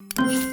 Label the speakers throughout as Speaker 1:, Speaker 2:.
Speaker 1: 나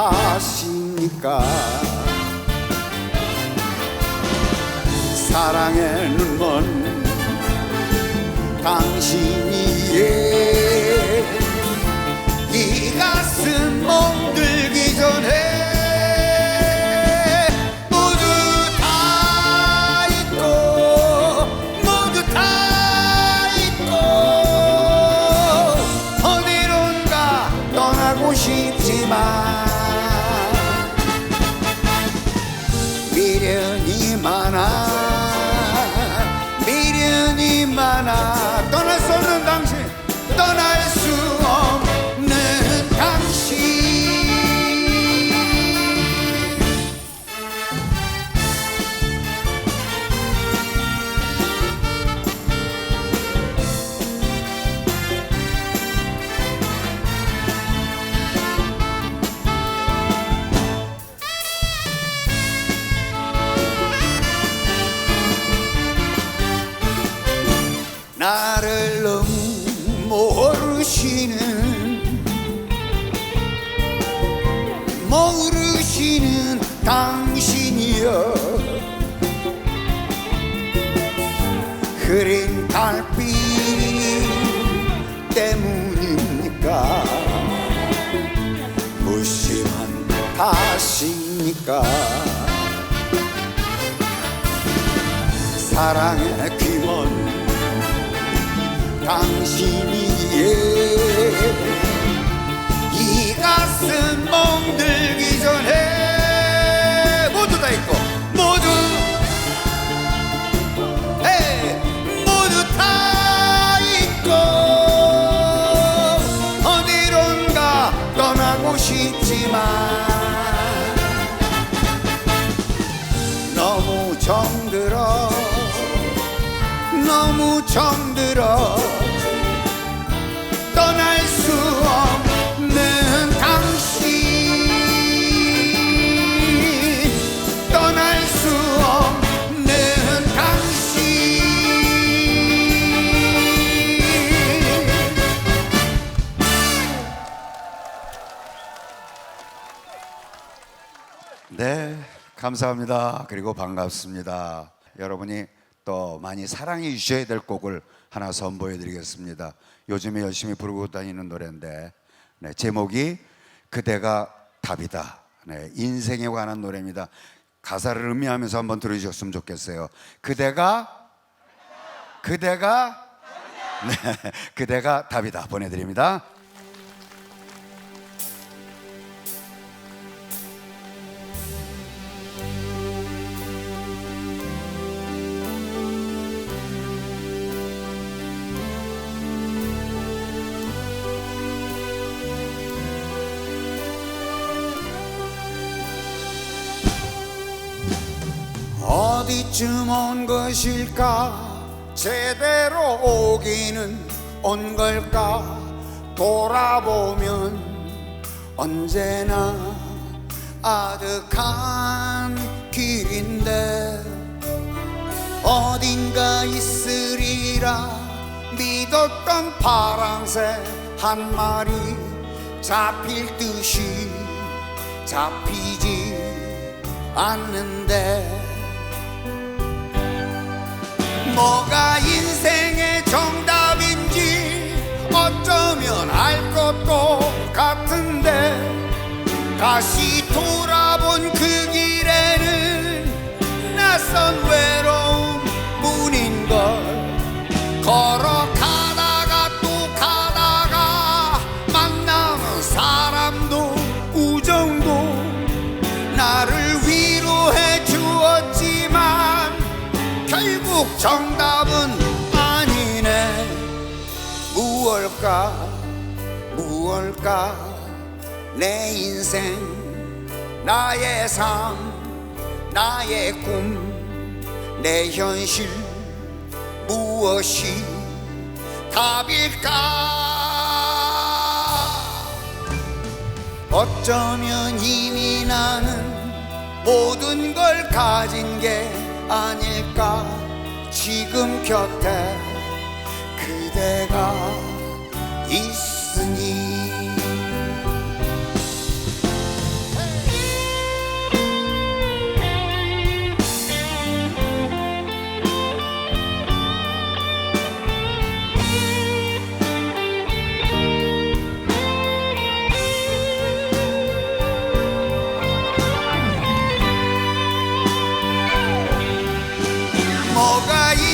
Speaker 1: 탓입니까. 사랑의 눈먼 당신이에 때문입니까. 무심한 탓입니까. 사랑의 귀먼 당신이에. 이 가슴 멍들기 전에 무 정들어 떠날 수 없는 당신 떠날 수 없는 당신 네, 감사합니다. 그리고 반갑습니다. 여러분이 또 많이 사랑해 주셔야 될 곡을 하나 선보여 드리겠습니다. 요즘에 열심히 부르고 다니는 노래인데 네, 제목이 그대가 답이다. 네, 인생에 관한 노래입니다. 가사를 음미하면서 한번 들어주셨으면 좋겠어요. 그대가 그대가 네, 그대가 답이다 보내드립니다. 어디쯤 온 것일까? 제대로 오기는 온 걸까? 돌아보면 언제나 아득한 길인데 어딘가 있으리라 믿었던 파랑새 한 마리 잡힐 듯이 잡히지 않는데 뭐가 인생의 정답인지 어쩌면 알 것도 같은데 다시 돌아본 그 길에는 낯선 외로움 뿐인걸 걸어 무얼까? 무얼까? 내 인생 나의 삶 나의 꿈 내 현실 무엇이 답일까? 어쩌면 이미 나는 모든 걸 가진 게 아닐까? 지금 곁에 그대가 있으니 뭐가 인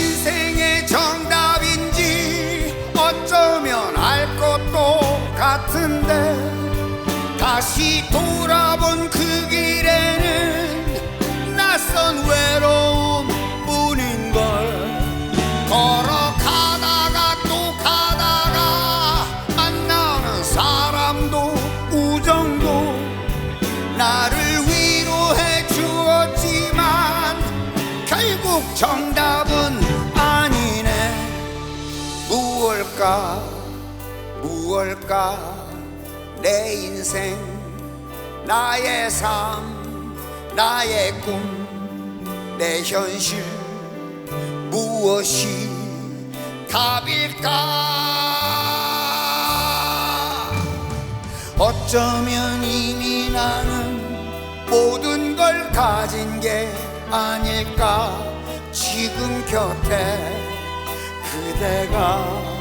Speaker 1: 돌아본 그 길에는 낯선 외로움 뿐인 걸 걸어가다가 또 가다가 만나는 사람도 우정도 나를 위로해 주었지만 결국 정답은 아니네. 무얼까? 무얼까? 내 인생 나의 삶 나의 꿈 내 현실 무엇이 답일까? 어쩌면 이미 나는 모든 걸 가진 게 아닐까? 지금 곁에 그대가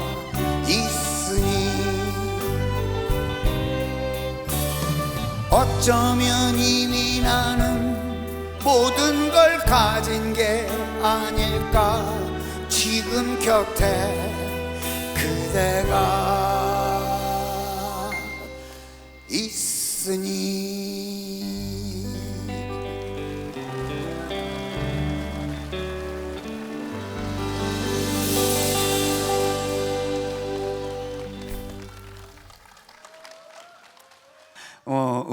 Speaker 1: 어쩌면 이미 나는 모든 걸 가진 게 아닐까? 지금 곁에 그대가 있으니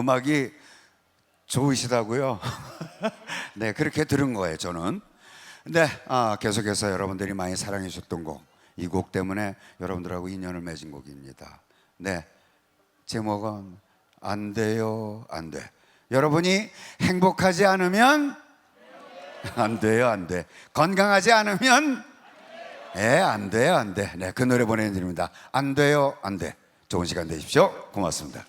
Speaker 1: 음악이 좋으시다고요? 네, 그렇게 들은 거예요, 저는. 네, 아, 계속해서 여러분들이 많이 사랑해 주셨던 곡, 이 곡 때문에 여러분들하고 인연을 맺은 곡입니다. 네, 제목은 안 돼요, 안 돼. 여러분이 행복하지 않으면 안 돼요, 안 돼. 건강하지 않으면 예, 안 돼요, 안 돼. 네, 그 노래 보내드립니다. 안 돼요, 안 돼. 좋은 시간 되십시오. 고맙습니다.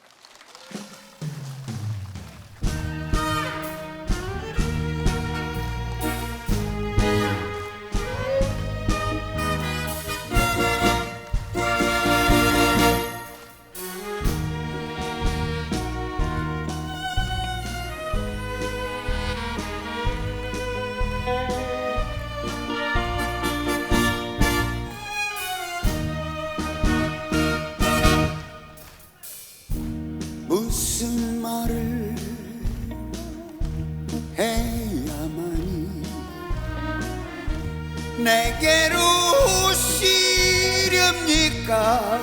Speaker 1: 내게로 오시렵니까?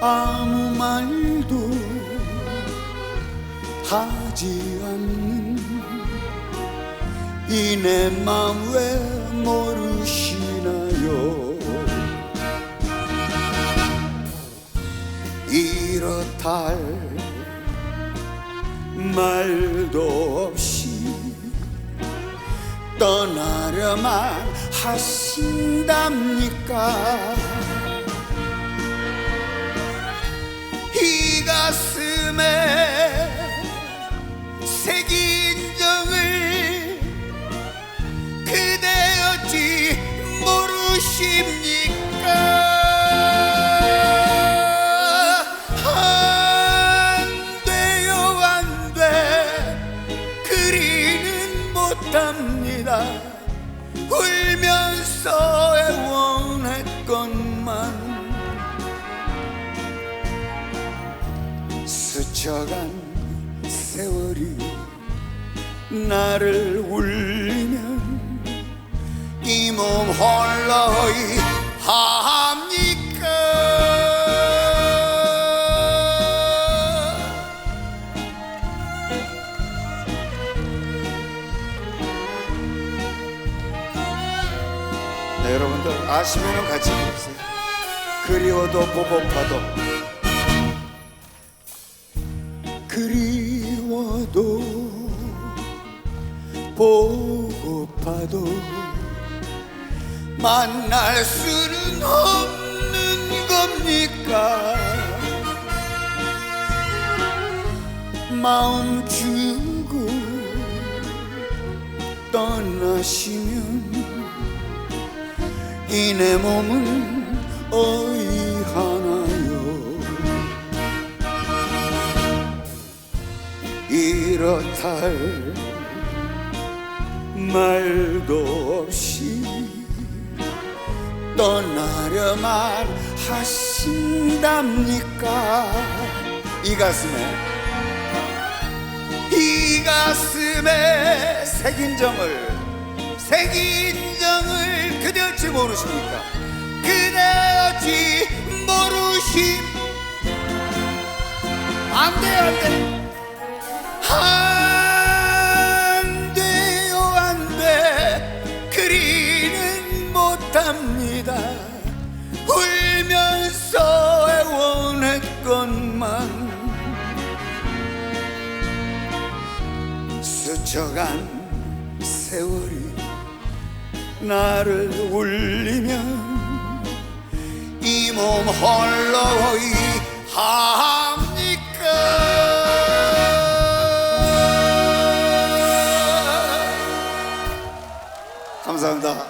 Speaker 1: 아무 말도 하지 않는 이 내 맘 왜 모르시나요? 이렇다 할 말도 없이 떠나려만 하신답니까? 이 가슴에 새긴 스쳐간 세월이 나를 울리면 이 몸 홀로이 합니까? 네, 여러분들 아시면 같이 부르세요. 그리워도 보고파도 만날 수는 없는 겁니까? 마음 주고 떠나시면 이 내 몸은 어이하나요? 이렇다 할 말도 없이 떠나려만 하신답니까? 이 가슴에 이 가슴에 새긴 정을 새긴 정을 그대 어찌 모르십니까? 그대 어찌 모르심. 안 돼요 안돼 스쳐간 세월이 나를 울리면 이몸 홀로이 합니까? 감사합니다